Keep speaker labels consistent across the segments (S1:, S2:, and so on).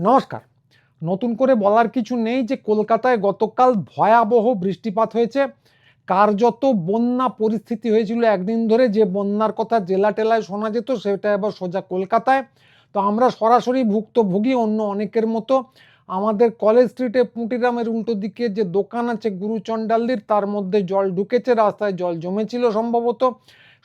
S1: নমস্কার। নতুন করে বলার কিছু নেই যে কলকাতায় গতকাল ভয়াবহ বৃষ্টিপাত হয়েছে। কার্যত বন্যা পরিস্থিতি হয়েছিল একদিন ধরে যে বন্যার কথা জেলা টেলায় শোনা যেত, সেটা এবার সোজা কলকাতায়। তো আমরা সরাসরি ভুক্তভোগী, অন্য অনেকের মতো। আমাদের কলেজ স্ট্রিটে পুঁটিরামের উল্টো দিকে যে দোকান আছে গুরুচণ্ডাল্লির তার মধ্যে জল ঢুকেছে, রাস্তায় জল জমেছিল সম্ভবত।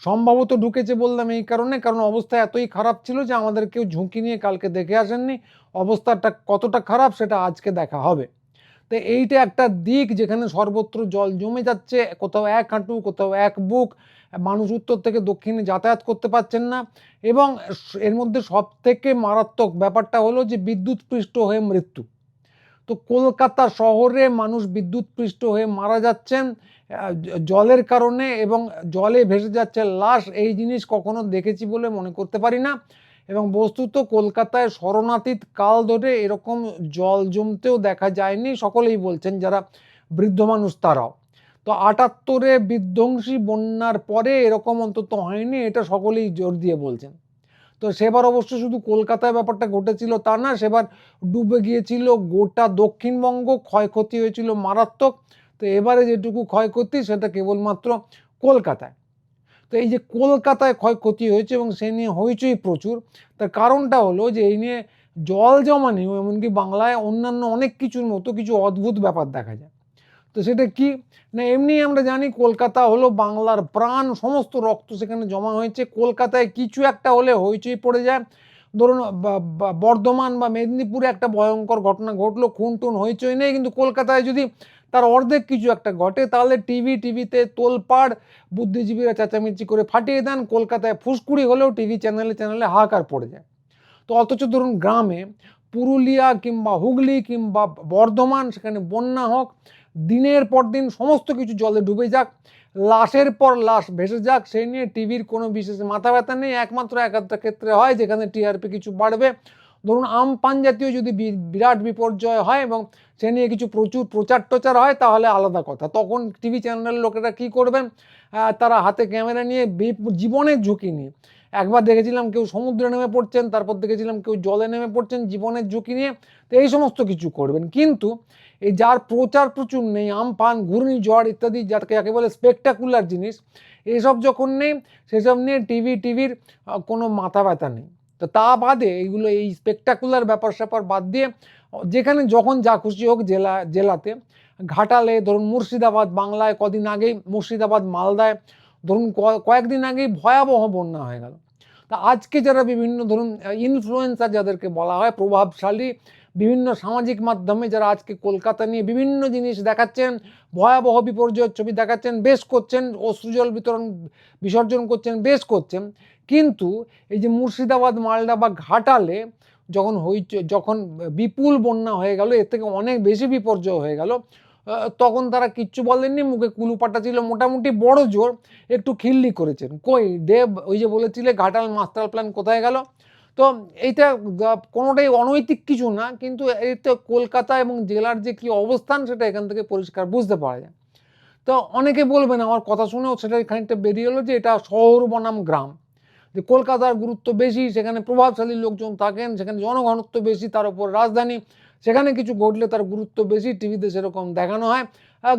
S1: সম্ভবত ঢুকেছে বললাম এই কারণে, কারণ অবস্থা এতই খারাপ ছিল যে আমাদের কেউ ঝুঁকি নিয়ে কালকে দেখে আসেননি। অবস্থাটা কতটা খারাপ সেটা আজকে দেখা হবে। তো এইটা একটা দিক যেখানে সর্বত্র জল জমে যাচ্ছে, কোথাও এক হাঁটু, কোথাও এক বুক, মানুষ উত্তর থেকে দক্ষিণে যাতায়াত করতে পারছেন না। এবং এর মধ্যে সব থেকে মারাত্মক ব্যাপারটা হলো যে বিদ্যুৎপৃষ্ট হয়ে মৃত্যু। তো কলকাতা শহরে মানুষ বিদ্যুৎপৃষ্ট হয়ে মারা যাচ্ছেন জলের কারণে এবং জলে ভেসে যাচ্ছে লাশ, এই জিনিস কখনো দেখেছি বলে মনে করতে পারি না। এবং বস্তুত কলকাতায় শরণাতীত কাল ধরে এরকম জল জমতেও দেখা যায়নি, সকলেই বলছেন যারা বৃদ্ধ মানুষ তারাও। তো আটাত্তরে বিধ্বংসী বন্যার পরে এরকম অন্তত হয়নি, এটা সকলেই জোর দিয়ে বলছেন। তো সেবার অবশ্য শুধু কলকাতায় ব্যাপারটা ঘটেছিল তা না, সেবার ডুবে গিয়েছিল গোটা দক্ষিণবঙ্গ, ক্ষয়ক্ষতি হয়েছিল মারাত্মক। তো এবারে যেটুকু ক্ষয়ক্ষতি, সেটা কেবলমাত্র কলকাতায়। তো এই যে কলকাতায় ক্ষয়ক্ষতি হয়েছে এবং সে নিয়ে হইচই প্রচুর, তার কারণটা হলো যে এই নিয়ে জল জমা নেই এমনকি বাংলায় অন্যান্য অনেক কিছুর মতো কিছু অদ্ভুত ব্যাপার দেখা যায়। তো সেটা কি? না এমনি আমরা জানি কলকাতা হলো বাংলার প্রাণ, সমস্ত রক্ত সেখানে জমা হয়েছে। কলকাতায় কিছু একটা হলে হইচই পড়ে যায়। ধরুন বর্ধমান বা মেদিনীপুরে একটা ভয়ঙ্কর ঘটনা ঘটলো খুন টুন হইচই নেই। কিন্তু কলকাতায় যদি তার অর্ধেক কিছু একটা ঘটে, তাহলে টিভি, টিভিতে তোলপাড় বুদ্ধিজীবীরা চেঁচামেচি করে ফাটিয়ে দেন। কলকাতায় ফুসকুড়ি হলেও টিভি চ্যানেলে চ্যানেলে হাহাকার পড়ে যায়। তো অথচ ধরুন গ্রামে পুরুলিয়া কিংবা হুগলি কিংবা বর্ধমান, সেখানে বন্যা হোক দিনের পর দিন সমস্ত কিছু জলে ডুবে যাক, লাশের পর লাশ ভেসে যাক, সেই নিয়ে টিভির কোনো বিশেষ মাথা ব্যথা নেই। একমাত্র এক একটা ক্ষেত্রে হয় যেখানে টিআরপি কিছু বাড়বে। ধরুন আমপান জাতীয় যদি বিরাট বিপর্যয় হয় এবং সে নিয়ে কিছু প্রচুর প্রচার টোচার হয়, তাহলে আলাদা কথা। তখন টিভি চ্যানেলের লোকেরা কি করবেন? তারা হাতে ক্যামেরা নিয়ে জীবনের ঝুঁকি নিয়ে। একবার দেখেছিলাম কেউ সমুদ্রে নেমে পড়ছেন, তারপর দেখেছিলাম কেউ জলে নেমে পড়ছেন, জীবনের ঝুঁকি নিয়ে। তো এই সমস্ত কিছু করবেন। কিন্তু এই যার প্রচার প্রচুর নেই আমফান ঘূর্ণিঝড় ইত্যাদি, যাকে যাকে বলে স্পেকটাকুলার জিনিস এইসব যখন নেই, সেসব নিয়ে টিভি টিভির কোনো মাথা ব্যথা নেই। তো তা বাদে এইগুলো এই স্পেকটাকুলার ব্যাপার স্যাপার বাদ দিয়ে, যেখানে যখন যা খুশি হোক জেলা, জেলাতে, ঘাটালে, ধরুন মুর্শিদাবাদ, বাংলায় কদিন আগেই মুর্শিদাবাদ, মালদায়, ধরুন কয়েকদিন আগেই ভয়াবহ বন্যা হয়ে গেল। তা আজকে যারা বিভিন্ন ধরুন ইনফ্লুয়েন্সার যাদেরকে বলা হয়, প্রভাবশালী বিভিন্ন সামাজিক মাধ্যমে যারা আজকে কলকাতা নিয়ে বিভিন্ন জিনিস দেখাচ্ছেন, ভয়াবহ বিপর্যয়ের ছবি দেখাচ্ছেন, বেশ করছেন, অশ্রুজল বিতরণ বিসর্জন করছেন, বেশ করছেন। কিন্তু এই যে মুর্শিদাবাদ, মালদা বা ঘাটালে যখন হই যখন বিপুল বন্যা হয়ে গেল, এর থেকে অনেক বেশি বিপর্যয় হয়ে গেল তখন তারা কিচ্ছু বলেননি, মুখে কুলুপাটা ছিল, মোটামুটি বড় জোর, একটু খিল্লি করেছেন। কই, দেব ওই যে বলেছিলে, ঘাটাল মাস্টার প্ল্যান কোথায় গেল? তো এইটা কোনোটাই অনৈতিক কিছু না, কিন্তু এতে কলকাতা এবং জেলার যে কি অবস্থান, সেটা এখান থেকে পরিষ্কার বুঝতে পারা যায়। তো অনেকে বলবেন, আমার কথা শুনেও সেটা খানিকটা বেরিয়ে এলো যে এটা শহর বনাম গ্রাম। যে কলকাতার গুরুত্ব বেশি, সেখানে প্রভাবশালী লোকজন থাকেন, সেখানে জনঘনত্ব বেশি, তার উপর রাজধানী সেখানে কিছু ঘটলে তার গুরুত্ব বেশি, টিভিতে সেরকম দেখানো হয়।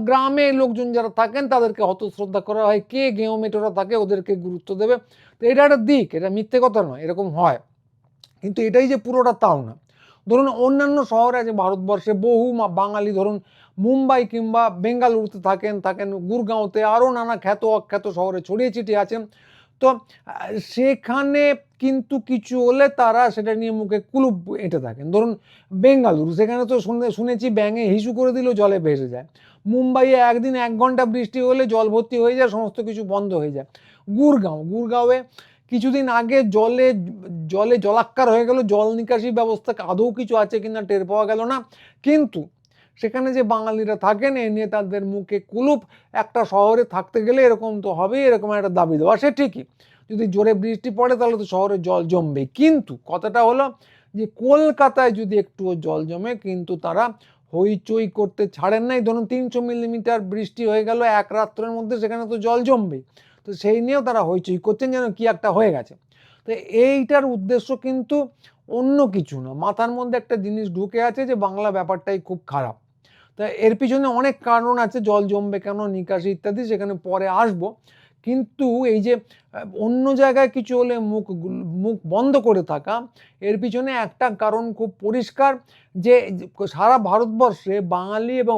S1: গ্রামে লোকজন যারা থাকেন, তাদেরকে হতশ্রদ্ধা করা হয়। কে গেঁয়ো মেটোরা থাকে ওদেরকে গুরুত্ব দেবে? তো এটা একটা দিক, এটা মিথ্যে কথা নয়, এরকম হয়। কিন্তু এটাই যে পুরোটা তাও না। ধরুন, অন্যান্য শহরে আছে ভারতবর্ষে বহু বাঙালি ধরুন, মুম্বাই কিংবা বেঙ্গালুরুতে থাকেন থাকেন, গুরগাঁওতে আরও নানা খ্যাত অখ্যাত শহরে ছড়িয়ে ছিটিয়ে আছেন তো সেখানে কিন্তু কিছু হলে তারা সেটা নিয়ে মুখে কুলুপ এঁটে থাকেন। ধরুন বেঙ্গালুরু, সেখানে তো শুনে, শুনেছি ব্যাঙে হিসু করে দিলেও জলে ভেসে যায়। মুম্বাইয়ে একদিন এক ঘণ্টা বৃষ্টি হলে জল ভর্তি হয়ে যায়, সমস্ত কিছু বন্ধ হয়ে যায়। গুরগাঁও, গুরগাঁওয়ে কিছুদিন আগে জলে জলে জলাক্কার হয়ে গেল, জল নিকাশি ব্যবস্থা, আদৌ কিছু আছে কিনা টের পাওয়া গেল না। কিন্তু সেখানে যে বাঙালিরা থাকেন, এ নিয়ে তাদের মুখে কুলুপ। একটা শহরে থাকতে গেলে এরকম তো হবেই, এরকম একটা দাবি দেওয়া। সে ঠিকই, যদি জোরে বৃষ্টি পড়ে তাহলে তো শহরে জল জমবে। কিন্তু কথাটা হলো যে কলকাতায় যদি একটুও জল জমে, কিন্তু তারা হইচই করতে ছাড়েন নাই। ধরুন তিনশো মিলিমিটার বৃষ্টি হয়ে গেল এক রাত্রের মধ্যে, সেখানে তো জল জমবে তো সেই নিয়েও তারা হইচই করছেন যেন কি একটা হয়ে গেছে। তো এইটার উদ্দেশ্য কিন্তু অন্য কিছু না। মাথার মধ্যে একটা জিনিস ঢুকে আছে যে বাংলা ব্যাপারটাই খুব খারাপ। তা এর পিছনে অনেক কারণ আছে, জল জমবে কেন, নিকাশি ইত্যাদি সেখানে পরে আসব। কিন্তু এই যে অন্য জায়গায় কিছু হলে মুখ মুখ বন্ধ করে থাকা, এর পিছনে একটা কারণ খুব পরিষ্কার যে সারা ভারতবর্ষে বাঙালি এবং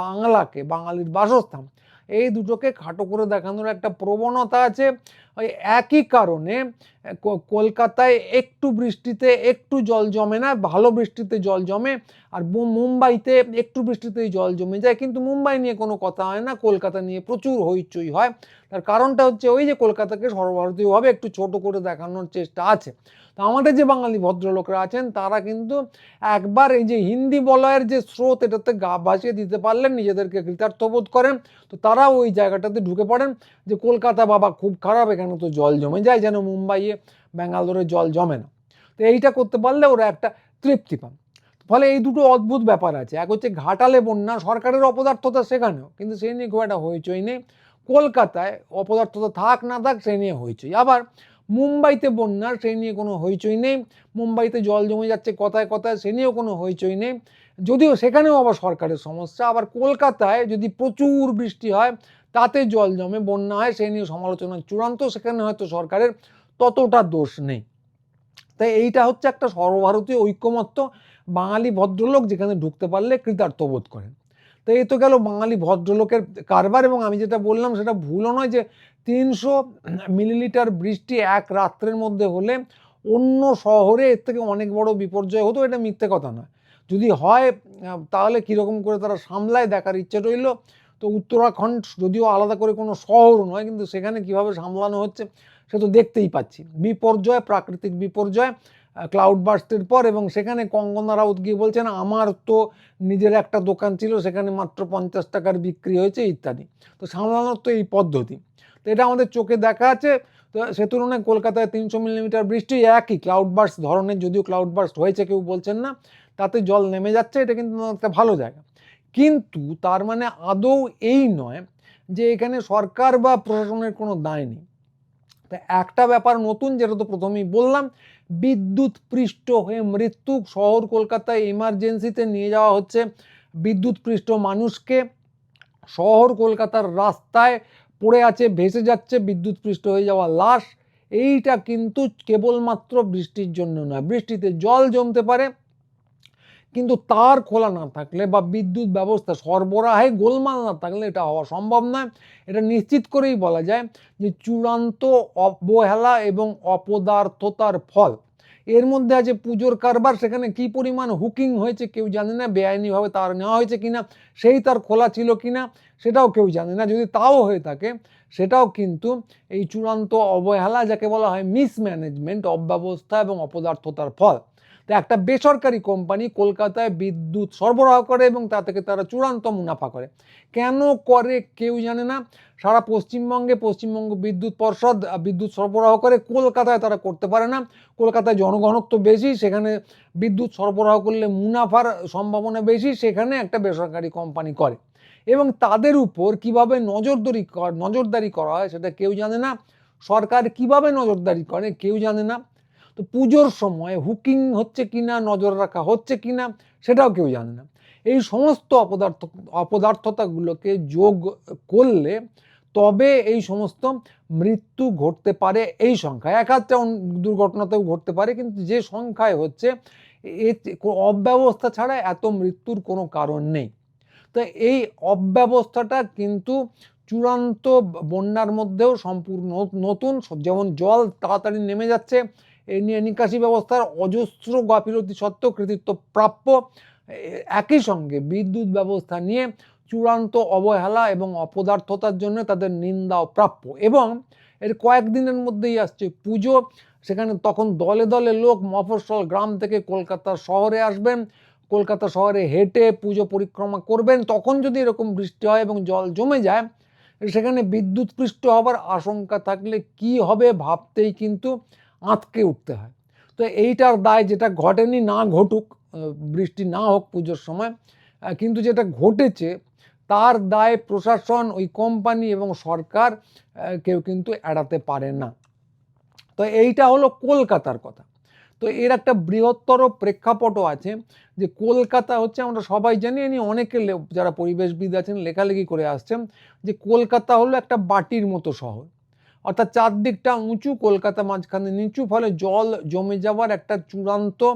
S1: বাংলাকে, বাঙালির বাসস্থান, এই দুটোকে খাটো করে দেখানোর একটা প্রবণতা আছে। ওই একই কারণে কলকাতায় একটু বৃষ্টিতে একটু জল জমে না, ভালো বৃষ্টিতে জল জমে, আর মুম্বাইতে একটু বৃষ্টিতেই জল জমে যায়। কিন্তু মুম্বাই নিয়ে কোনো কথা হয় না, কলকাতা নিয়ে প্রচুর হইচই হয়। তার কারণটা হচ্ছে ওই যে কলকাতাকে সর্বভারতীয়ভাবে একটু ছোট করে দেখানোর চেষ্টা আছে। তো আমাদের যে বাঙালি ভদ্রলোকরা আছেন, তারা কিন্তু একবার এই যে হিন্দি বলয়ের যে স্রোত, এটাতে গা ভাসিয়ে দিতে পারলেন, নিজেদেরকে কৃতার্থ বোধ করেন। তো তারা ওই জায়গাটাতে ঢুকে পড়েন যে কলকাতা বাবা খুব খারাপ, এখানে তো জল জমে যায়, যেন মুম্বাইয়ে ব্যাঙ্গালোরে জল জমে না। তো এইটা করতে পারলে ওরা একটা তৃপ্তি পান ফলে এই দুটো অদ্ভুত ব্যাপার আছে। এক হচ্ছে ঘাটালে বন্যা, সরকারের অপদার্থতা সেখানেও, কিন্তু সেই নিয়ে খুব একটা হইচই নেই। কলকাতায় অপদার্থতা থাক না থাক সেই নিয়ে হইচই। আবার মুম্বাইতে বন্যা সেই নিয়ে কোনো হইচই নেই। মুম্বাইতে জল জমে যাচ্ছে কথায় কথায়, সে নিয়েও কোনো হইচই নেই। যদিও সেখানেও আবার সরকারের সমস্যা। আবার কলকাতায় যদি প্রচুর বৃষ্টি হয় তাতে জল জমে, বন্যা হয়, সেই নিয়ে সমালোচনা চূড়ান্ত, সেখানে হয়তো সরকারের ততটা দোষ নেই। তাই এইটা হচ্ছে একটা সর্বভারতীয় ঐক্যমত্য, বাঙালি ভদ্রলোক যেখানে ঢুকতে পারলে কৃতার্থ বোধ করেন। তো এই তো গেল বাঙালি ভদ্রলোকের কারবার, এবং আমি যেটা বললাম সেটা ভুলও নয় যে তিনশো মিলিলিটার বৃষ্টি এক রাত্রের মধ্যে হলে অন্য শহরে এর থেকে অনেক বড় বিপর্যয় হতো, এটা মিথ্যে কথা নয়। যদি হয়, তাহলে কীরকম করে তারা সামলায় দেখার ইচ্ছে রইল তো উত্তরাখণ্ড যদিও আলাদা করে কোনো শহর নয়, কিন্তু সেখানে কীভাবে সামলানো হচ্ছে সে তো দেখতেই পাচ্ছি। বিপর্যয়, প্রাকৃতিক বিপর্যয় ক্লাউড বার্স্টের পর এবং সেখানে কঙ্গনা রাউত গিয়ে বলছেন, আমার তো নিজের একটা দোকান ছিল, সেখানে মাত্র পঞ্চাশ টাকার বিক্রি হয়েছে, ইত্যাদি। তো সামলানোর তো এই পদ্ধতি। তো এটা আমাদের চোখে দেখা আছে। তো সে তুলনায় কলকাতায় তিনশো মিলিমিটার বৃষ্টি একই ক্লাউড বার্স্ট ধরনের, যদিও ক্লাউড বার্স্ট হয়েছে, কেউ বলছেন না, তাতে জল নেমে যাচ্ছে, এটা কিন্তু একটা ভালো জায়গা। কিন্তু তার মানে আদৌ এই নয় যে এখানে সরকার বা প্রশাসনের কোনো দায় নেই। তা একটা ব্যাপার নতুন যেটা তো প্রথমেই বললাম, বিদ্যুৎ পৃষ্ঠ হয়ে মৃত্যু, শহর কলকাতায় এমার্জেন্সিতে নিয়ে যাওয়া হচ্ছে বিদ্যুৎ পৃষ্ঠ মানুষকে। শহর কলকাতার রাস্তায় পড়ে আছে, ভেসে যাচ্ছে বিদ্যুৎ পৃষ্ঠ হয়ে যাওয়া লাশ। এইটা কিন্তু কেবলমাত্র বৃষ্টির জন্য নয়, বৃষ্টিতে জল জমতে পারে। কিন্তু তার খোলা না থাকলে বা বিদ্যুৎ ব্যবস্থা সরবরাহে গোলমাল না থাকলে এটা হওয়া সম্ভব নয়। এটা নিশ্চিত করেই বলা যায় যে চূড়ান্ত অবহেলা এবং অপদার্থতার ফল। এর মধ্যে আছে পুজোর কারবার, সেখানে কি পরিমাণ হুকিং হয়েছে কেউ জানে না, বেআইনিভাবে তার নেওয়া হয়েছে কিনা, সেই তার খোলা ছিল কিনা, সেটাও কেউ জানে না। যদি তাও হয়ে থাকে, সেটাও কিন্তু এই চূড়ান্ত অবহেলা, যাকে বলা হয় মিসম্যানেজমেন্ট অব্যবস্থা এবং অপদার্থতার ফল। তো একটা বেসরকারি কোম্পানি কলকাতায় বিদ্যুৎ সরবরাহ করে এবং তা থেকে তারা চূড়ান্ত মুনাফা করে। কেন করে কেউ জানে না। সারা পশ্চিমবঙ্গে পশ্চিমবঙ্গ বিদ্যুৎ পর্ষদ বিদ্যুৎ সরবরাহ করে কলকাতায় তারা করতে পারে না। কলকাতায় জনঘনত্ব বেশি, সেখানে বিদ্যুৎ সরবরাহ করলে মুনাফার সম্ভাবনা বেশি, সেখানে একটা বেসরকারি কোম্পানি করে। এবং তাদের উপর কীভাবে নজরদারি নজরদারি করা হয় সেটা কেউ জানে না। সরকার কীভাবে নজরদারি করে কেউ জানে না। তো পুজোর সময় হুকিং হচ্ছে কিনা, নজর রাখা হচ্ছে কিনা, সেটাও কেউ জানে না। এই সমস্ত অপদার্থ, অপদার্থতাগুলোকে যোগ করলে তবে এই সমস্ত মৃত্যু ঘটতে পারে এই সংখ্যায়। এক অন- দুর্ঘটনাতেও ঘটতে পারে, কিন্তু যে সংখ্যায় হচ্ছে অব্যবস্থা ছাড়া এত মৃত্যুর কোনো কারণ নেই। তো এই অব্যবস্থাটা কিন্তু চূড়ান্ত বন্যার মধ্যেও সম্পূর্ণ নতুন, যেমন জল তাড়াতাড়ি নেমে যাচ্ছে এই নিয়ে নিকাশি ব্যবস্থার অজস্র গাফিলতি সত্ত্বেও কৃতিত্ব প্রাপ্য একই সঙ্গে বিদ্যুৎ ব্যবস্থা নিয়ে চূড়ান্ত অবহেলা এবং অপদার্থতার জন্য তাদের নিন্দাও প্রাপ্য এবং এর কয়েকদিনের মধ্যেই আসছে পুজো। সেখানে তখন দলে দলে লোক মফস্বল গ্রাম থেকে কলকাতা শহরে আসবেন। কলকাতা শহরে হেঁটে পুজো পরিক্রমা করবেন। তখন যদি এরকম বৃষ্টি হয় এবং জল জমে যায়, সেখানে বিদ্যুৎ পৃষ্ঠ হবার আশঙ্কা থাকলে কি হবে ভাবতেই কিন্তু আঁতকে উঠতে হয়। তো এইটার দায় যেটা ঘটেনি, না ঘটুক বৃষ্টি না হোক পুজোর সময় কিন্তু যেটা ঘটেছে, তার দায় প্রশাসন, ওই কোম্পানি এবং সরকার কেউ কিন্তু এড়াতে পারে না। তো এইটা হলো কলকাতার কথা। তো এর একটা বৃহত্তর প্রেক্ষাপটও আছে যে কলকাতা হচ্ছে, আমরা সবাই জানি, এ নিয়ে অনেকে যারা পরিবেশবিদ আছেন, লেখালেখি করে আসছেন, যে কলকাতা হলো একটা বাটির মতো শহর। অর্থাৎ চারদিকটা উঁচু, কলকাতা মাঝখানে নিচু, ফলে জল জমে যাওয়ার একটা চূড়ান্ত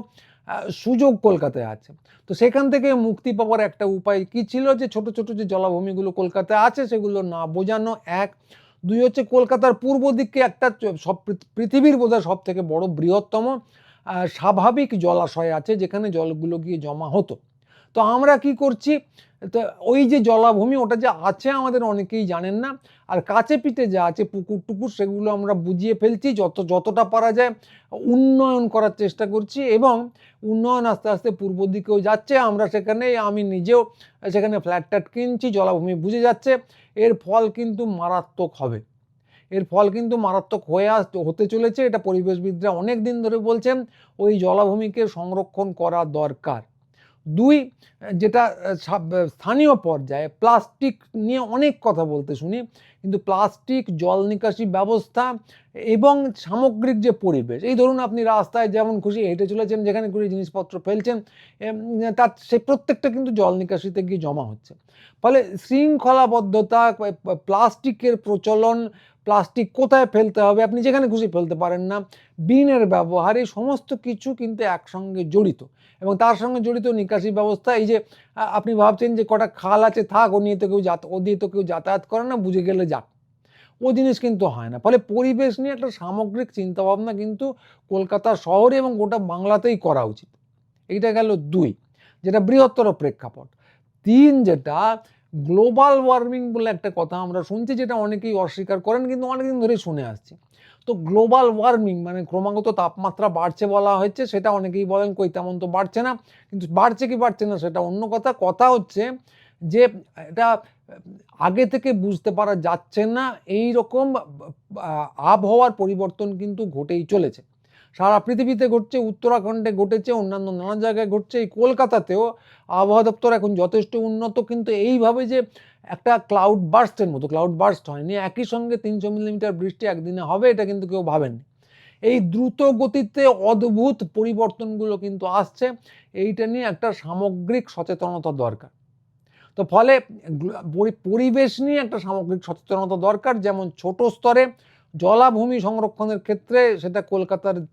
S1: সুযোগ কলকাতায় আছে। তো সেখান থেকে মুক্তি পাওয়ার একটা উপায় কি ছিল? যে ছোট ছোট যে জলাভূমিগুলো কলকাতায় আছে, সেগুলো না বোঝানো এক। দুই হচ্ছে কলকাতার পূর্ব দিকে একটা সব পৃথ- পৃথিবীর বোধহয় সব থেকে বড় বৃহত্তম স্বাভাবিক জলাশয় আছে, যেখানে জলগুলো গিয়ে জমা হতো। তো আমরা কি করছি? তো ওই যে জলাভূমি, ওটা যে আছে আমাদের অনেকেই জানেন না। আর কাছে পিঠে যা আছে, পুকুর টুকুর, সেগুলো আমরা বুঝিয়ে ফেলছি, যত, যতটা পারা যায়, উন্নয়ন করার চেষ্টা করছি এবং উন্নয়ন আস্তে আস্তে পূর্ব দিকেও যাচ্ছে। আমরা সেখানে, আমি নিজেও সেখানে ফ্ল্যাট ট্যাট কিনছি, জলাভূমি বুঝে যাচ্ছে। এর ফল কিন্তু মারাত্মক হবে। এর ফল কিন্তু মারাত্মক হয়ে আস, হতে চলেছে। এটা পরিবেশবিদরা অনেক দিন ধরে বলছেন, ওই জলাভূমিকে সংরক্ষণ করা দরকার। দুই, যেটা স্থানীয় পর্যায়ে প্লাস্টিক নিয়ে অনেক কথা বলতে শুনি, কিন্তু প্লাস্টিক, জল নিকাশি ব্যবস্থা এবং সামগ্রিক যে পরিবেশ, এই ধরুন আপনি রাস্তায় যেমন খুশি হেঁটে চলেছেন, যেখানে খুশি জিনিসপত্র ফেলছেন তার সে প্রত্যেকটা কিন্তু জল নিকাশিতে গিয়ে জমা হচ্ছে। ফলে শৃঙ্খলাবদ্ধতা, প্লাস্টিকের প্রচলন প্লাস্টিক কোথায় ফেলতে হবে? আপনি যেখানে খুশি ফেলতে পারেন না। বিনের ব্যবহার, এই সমস্ত কিছু কিন্তু একসঙ্গে জড়িত। এবং তার সঙ্গে জড়িত নিকাশি ব্যবস্থা, এই যে আপনি ভাবছেন যে কটা খাল আছে, থাক, ও নিয়ে তো কেউ যাত, ও দিয়ে তো কেউ যাতায়াত করে না, বুঝে গেলে যাক। ও জিনিস কিন্তু হয় না। ফলে পরিবেশ নিয়ে একটা সামগ্রিক চিন্তাভাবনা কিন্তু কলকাতা শহরে এবং গোটা বাংলাতেই করা উচিত। এইটা গেল দুই, যেটা বৃহত্তর প্রেক্ষাপট। তিন, যেটা গ্লোবাল ওয়ার্মিং বলে একটা কথা আমরা শুনছি যেটা অনেকেই অস্বীকার করেন কিন্তু অনেকদিন ধরেই শুনে আসছি। তো গ্লোবাল ওয়ার্মিং মানে ক্রমাগত তাপমাত্রা বাড়ছে বলা হয়েছে, সেটা অনেকেই বলেন কই তেমন তো বাড়ছে না, কিন্তু বাড়ছে কি বাড়ছে না সেটা অন্য কথা। কথা হচ্ছে যে এটা আগে থেকে বুঝতে পারা যাচ্ছে না এই রকম আবহাওয়ার পরিবর্তন কিন্তু ঘটেই চলেছে। সারা পৃথিবীতে ঘটছে, উত্তরাখণ্ডে ঘটেছে, অন্যান্য নানা জায়গায় ঘটছে, এই কলকাতাতেও আবহাওয়া দপ্তর এখন যথেষ্ট উন্নত, কিন্তু এইভাবে যে একটা ক্লাউড বার্স্টের মতো ক্লাউড বার্স্ট হয়নি, একই সঙ্গে তিনশো মিলিমিটার বৃষ্টি একদিনে হবে, এটা কিন্তু কেউ ভাবেননি। এই দ্রুত গতিতে অদ্ভুত পরিবর্তনগুলো কিন্তু আসছে, এইটা নিয়ে একটা সামগ্রিক সচেতনতা দরকার। তো ফলে পরিবেশ নিয়ে একটা সামগ্রিক সচেতনতা দরকার, যেমন ছোট স্তরে জলাভূমি সংরক্ষণের ক্ষেত্রে সেটা কলকাতার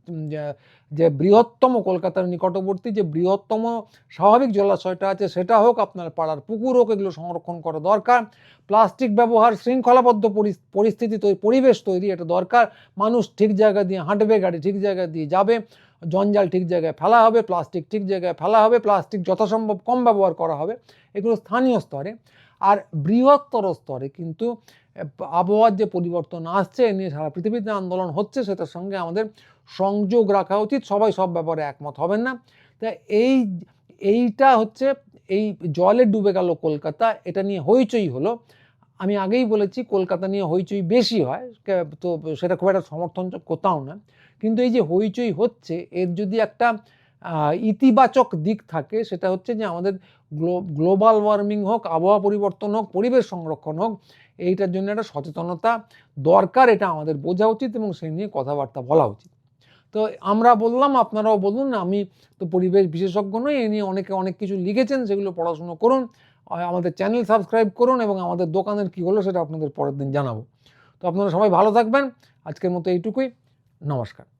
S1: যে- বৃহত্তম কলকাতার নিকটবর্তী যে বৃহত্তম স্বাভাবিক জলাশয়টা আছে সেটা হোক আপনার পাড়ার পুকুর হোক, এগুলো সংরক্ষণ করা দরকার। প্লাস্টিক ব্যবহার, শৃঙ্খলাবদ্ধ পরিস- পরিস্থিতি তৈরি পরিবেশ তৈরি এটা দরকার। মানুষ ঠিক জায়গা দিয়ে হাঁটবে, গাড়ি ঠিক জায়গা দিয়ে যাবে, জঞ্জাল ঠিক জায়গায় ফেলা হবে, প্লাস্টিক ঠিক জায়গায় ফেলা হবে, প্লাস্টিক যথাসম্ভব কম ব্যবহার করা হবে, এগুলো স্থানীয় স্তরে। আর বৃহত্তর স্তরে কিন্তু আবহাওয়ার যে পরিবর্তন আসছে এ নিয়ে সারা পৃথিবীতে আন্দোলন হচ্ছে সেটার সঙ্গে আমাদের সংযোগ রাখা উচিত। সবাই সব ব্যাপারে একমত হবেন না। তা এই, এইটা হচ্ছে, এই জলে ডুবে গেল কলকাতা, এটা নিয়ে হইচই হলো। আমি আগেই বলেছি কলকাতা নিয়ে হইচই বেশি হয় তো সেটা খুব একটা সমর্থন কোথাও না। কিন্তু এই যে হইচই হচ্ছে, এর যদি একটা ইতিবাচক দিক থাকে, সেটা হচ্ছে যে আমাদের গ্লোবাল ওয়ার্মিং হোক, আবহাওয়া পরিবর্তন হোক, পরিবেশ সংরক্ষণ হোক, এইটার জন্য একটা সচেতনতা দরকার, এটা আমাদের বোঝা উচিত এবং সেই নিয়ে কথাবার্তা বলা উচিত। তো আমরা বললাম, আপনারাও বলুন, আমি তো পরিবেশ বিশেষজ্ঞ নই এ নিয়ে অনেকে অনেক কিছু লিখেছেন, সেগুলো পড়াশুনো করুন আমাদের চ্যানেল সাবস্ক্রাইব করুন এবং আমাদের দোকানের কী হলো সেটা আপনাদের পরের দিন জানাব। তো আপনারা সবাই ভালো থাকবেন, আজকের মতো এইটুকুই, নমস্কার।